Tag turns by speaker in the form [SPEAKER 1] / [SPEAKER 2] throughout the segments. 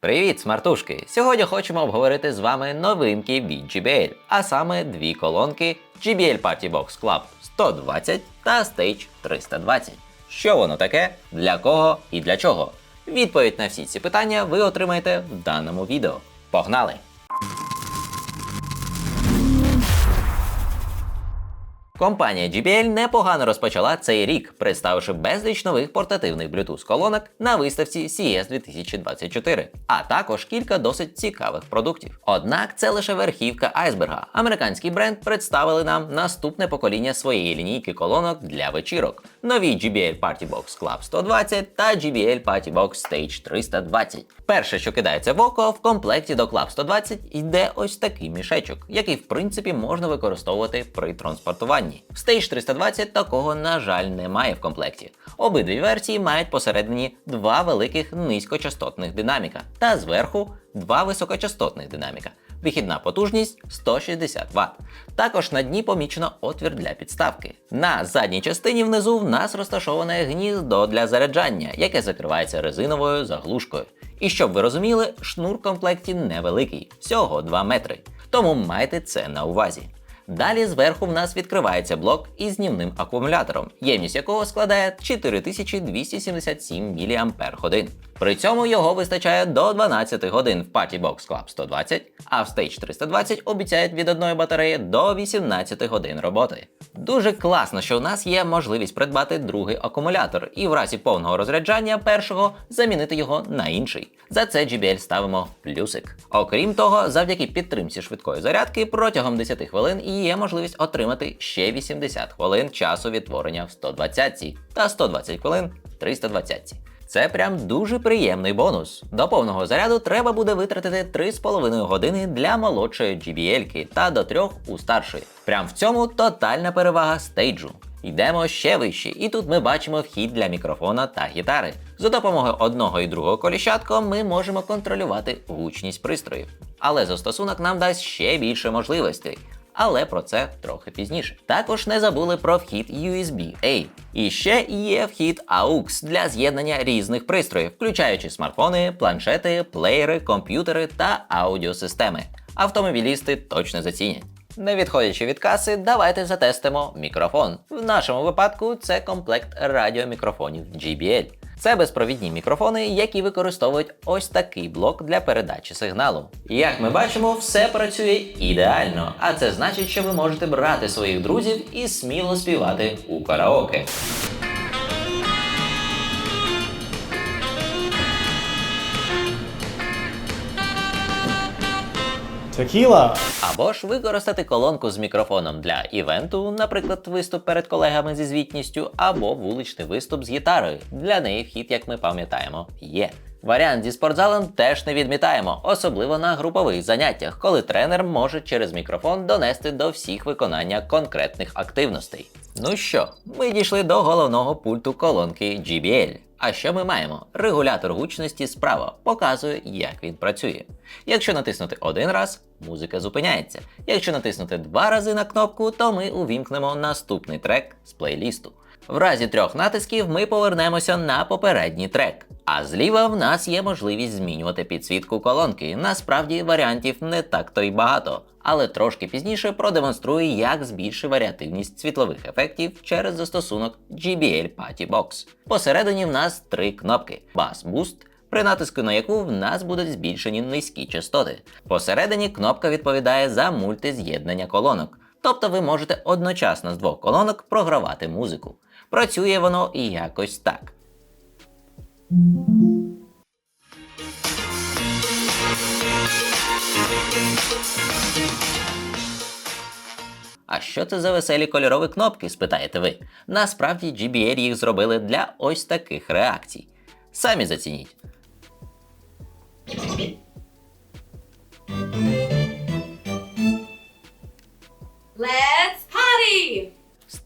[SPEAKER 1] Привіт, смартушки! Сьогодні хочемо обговорити з вами новинки від JBL, а саме дві колонки JBL Party Box Club 120 та Stage 320. Що воно таке, для кого і для чого? Відповідь на всі ці питання ви отримаєте в даному відео. Погнали! Компанія JBL непогано розпочала цей рік, представивши безліч нових портативних Bluetooth колонок на виставці CES 2024, а також кілька досить цікавих продуктів. Однак це лише верхівка айсберга. Американський бренд представили нам наступне покоління своєї лінійки колонок для вечірок: нові JBL Party Box Club 120 та JBL Party Box Stage 320. Перше, що кидається в око, в комплекті до Club 120 йде ось такий мішечок, який в принципі можна використовувати при транспортуванні. В Stage 320 такого, на жаль, немає в комплекті. Обидві версії мають посередині два великих низькочастотних динаміка та зверху два високочастотних динаміка. Вихідна потужність 160 Вт. Також на дні помічено отвір для підставки. На задній частині внизу в нас розташоване гніздо для заряджання, яке закривається резиновою заглушкою. І щоб ви розуміли, шнур в комплекті невеликий, всього 2 метри. Тому майте це на увазі. Далі зверху в нас відкривається блок із знімним акумулятором, ємність якого складає 4277 мАч. При цьому його вистачає до 12 годин в Party Box Club 120, а в Stage 320 обіцяють від одної батареї до 18 годин роботи. Дуже класно, що у нас є можливість придбати другий акумулятор і в разі повного розряджання першого замінити його на інший. За це JBL ставимо плюсик. Окрім того, завдяки підтримці швидкої зарядки протягом 10 хвилин є можливість отримати ще 80 хвилин часу відтворення в 120 та 120 хвилин в 320. Це прям дуже приємний бонус. До повного заряду треба буде витратити 3,5 години для молодшої GBL та до 3 у старшої. Прям в цьому тотальна перевага стейджу. Йдемо ще вище, і тут ми бачимо вхід для мікрофона та гітари. За допомогою одного і другого коліщатка ми можемо контролювати гучність пристроїв. Але застосунок нам дасть ще більше можливостей. Але про це трохи пізніше. Також не забули про вхід USB-A. І ще є вхід AUX для з'єднання різних пристроїв, включаючи смартфони, планшети, плеєри, комп'ютери та аудіосистеми. Автомобілісти точно зацінять. Не відходячи від каси, давайте затестимо мікрофон. В нашому випадку це комплект радіомікрофонів JBL. Це безпровідні мікрофони, які використовують ось такий блок для передачі сигналу. Як ми бачимо, все працює ідеально, а це значить, що ви можете брати своїх друзів і сміло співати у караоке.
[SPEAKER 2] Текіла.
[SPEAKER 1] Або ж використати колонку з мікрофоном для івенту, наприклад, виступ перед колегами зі звітністю, або вуличний виступ з гітарою. Для неї вхід, як ми пам'ятаємо, є. Варіант зі спортзалом теж не відмітаємо, особливо на групових заняттях, коли тренер може через мікрофон донести до всіх виконання конкретних активностей. Ну що, ми дійшли до головного пульту колонки GBL. А що ми маємо? Регулятор гучності справа показує, як він працює. Якщо натиснути один раз, музика зупиняється. Якщо натиснути два рази на кнопку, то ми увімкнемо наступний трек з плейлісту. В разі трьох натисків ми повернемося на попередній трек. А зліва в нас є можливість змінювати підсвітку колонки. Насправді варіантів не так то й багато, але трошки пізніше продемонструю, як збільшить варіативність світлових ефектів через застосунок JBL Party Box. Посередині в нас три кнопки: Bass Boost, при натиску на яку в нас будуть збільшені низькі частоти. Посередині кнопка відповідає за мультиз'єднання колонок. Тобто ви можете одночасно з двох колонок програвати музику. Працює воно і якось так. А що це за веселі кольорові кнопки, спитаєте ви? Насправді GBL їх зробили для ось таких реакцій. Самі зацініть.
[SPEAKER 3] Party!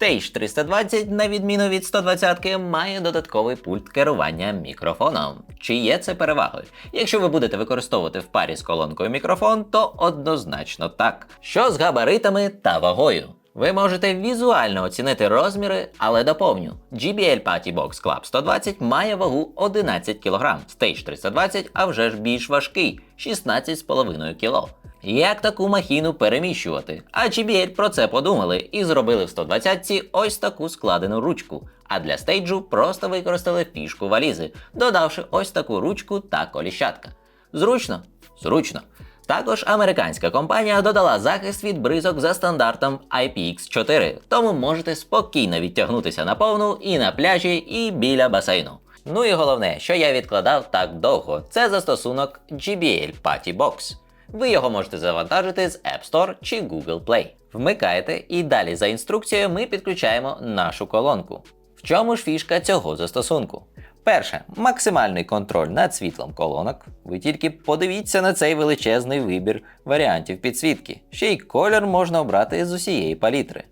[SPEAKER 1] Stage 320, на відміну від 120, має додатковий пульт керування мікрофоном. Чи є це перевагою? Якщо ви будете використовувати в парі з колонкою мікрофон, то однозначно так. Що з габаритами та вагою? Ви можете візуально оцінити розміри, але доповню. JBL Party Box Club 120 має вагу 11 кг, Stage 320, а вже ж більш важкий 16,5 кг. Як таку махіну переміщувати? А JBL про це подумали і зробили в 120-ці ось таку складену ручку. А для стейджу просто використали фішку валізи, додавши ось таку ручку та коліщатка. Зручно? Зручно. Також американська компанія додала захист від бризок за стандартом IPX4, тому можете спокійно відтягнутися на повну і на пляжі, і біля басейну. Ну і головне, що я відкладав так довго, це застосунок GBL Party Box. Ви його можете завантажити з App Store чи Google Play. Вмикаєте і далі за інструкцією ми підключаємо нашу колонку. В чому ж фішка цього застосунку? Перше, максимальний контроль над світлом колонок. Ви тільки подивіться на цей величезний вибір варіантів підсвітки. Ще й колір можна обрати з усієї палітри.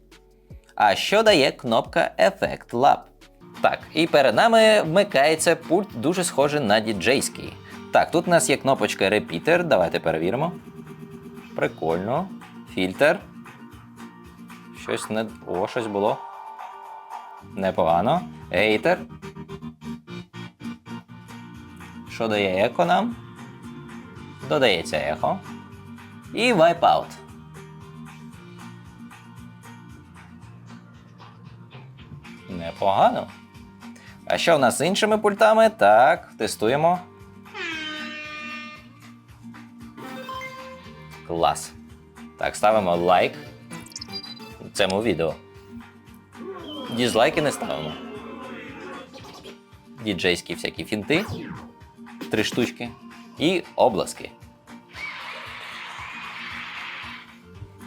[SPEAKER 1] А що дає кнопка Effect Lab? Так, і перед нами вмикається пульт дуже схожий на діджейський. Так, тут у нас є кнопочка Repeater, давайте перевіримо. Прикольно. Фільтр. Щось не. О, щось було. Непогано. Гейтер. Що дає еко нам? Додається ехо. І Wipeout. Непогано. А що в нас з іншими пультами? Так, тестуємо. Клас. Так, ставимо лайк цьому відео. Дізлайки не ставимо. Діджейські всякі фінти. Три штучки. І обласки.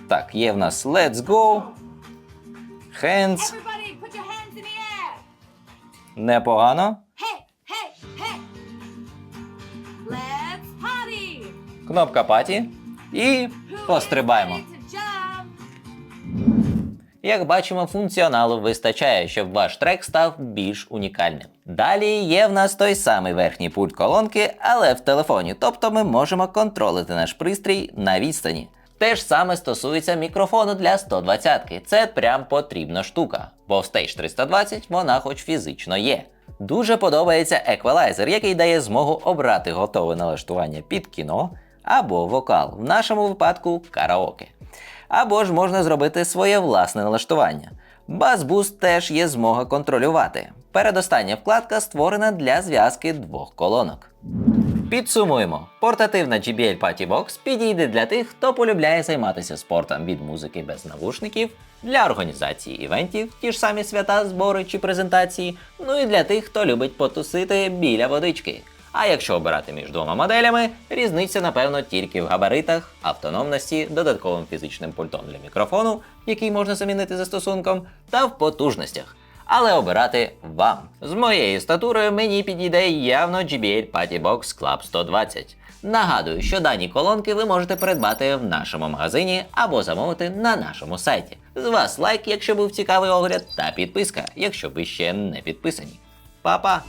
[SPEAKER 1] Так, є в нас Let's Go. Hands.
[SPEAKER 3] Put your hands in the air.
[SPEAKER 1] Непогано. Кнопка паті. І пострибаємо. Як бачимо, функціоналу вистачає, щоб ваш трек став більш унікальним. Далі є в нас той самий верхній пульт колонки, але в телефоні, тобто ми можемо контролити наш пристрій на відстані. Те ж саме стосується мікрофону для 120-ки. Це прям потрібна штука, бо в Stage 320 вона хоч фізично є. Дуже подобається еквалайзер, який дає змогу обрати готове налаштування під кіно або вокал, в нашому випадку караоке. Або ж можна зробити своє власне налаштування. Бас-буст теж є змога контролювати. Передостання вкладка створена для зв'язки двох колонок. Підсумуємо: портативна JBL Party Box підійде для тих, хто полюбляє займатися спортом від музики без навушників, для організації івентів, ті ж самі свята, збори чи презентації, ну і для тих, хто любить потусити біля водички. А якщо обирати між двома моделями, різниця, напевно, тільки в габаритах, автономності, додатковим фізичним пультом для мікрофону, який можна замінити застосунком, та в потужностях. Але обирати вам. З моєю статурою мені підійде явно JBL Party Box Club 120. Нагадую, що дані колонки ви можете придбати в нашому магазині або замовити на нашому сайті. З вас лайк, якщо був цікавий огляд, та підписка, якщо ви ще не підписані. Па-па!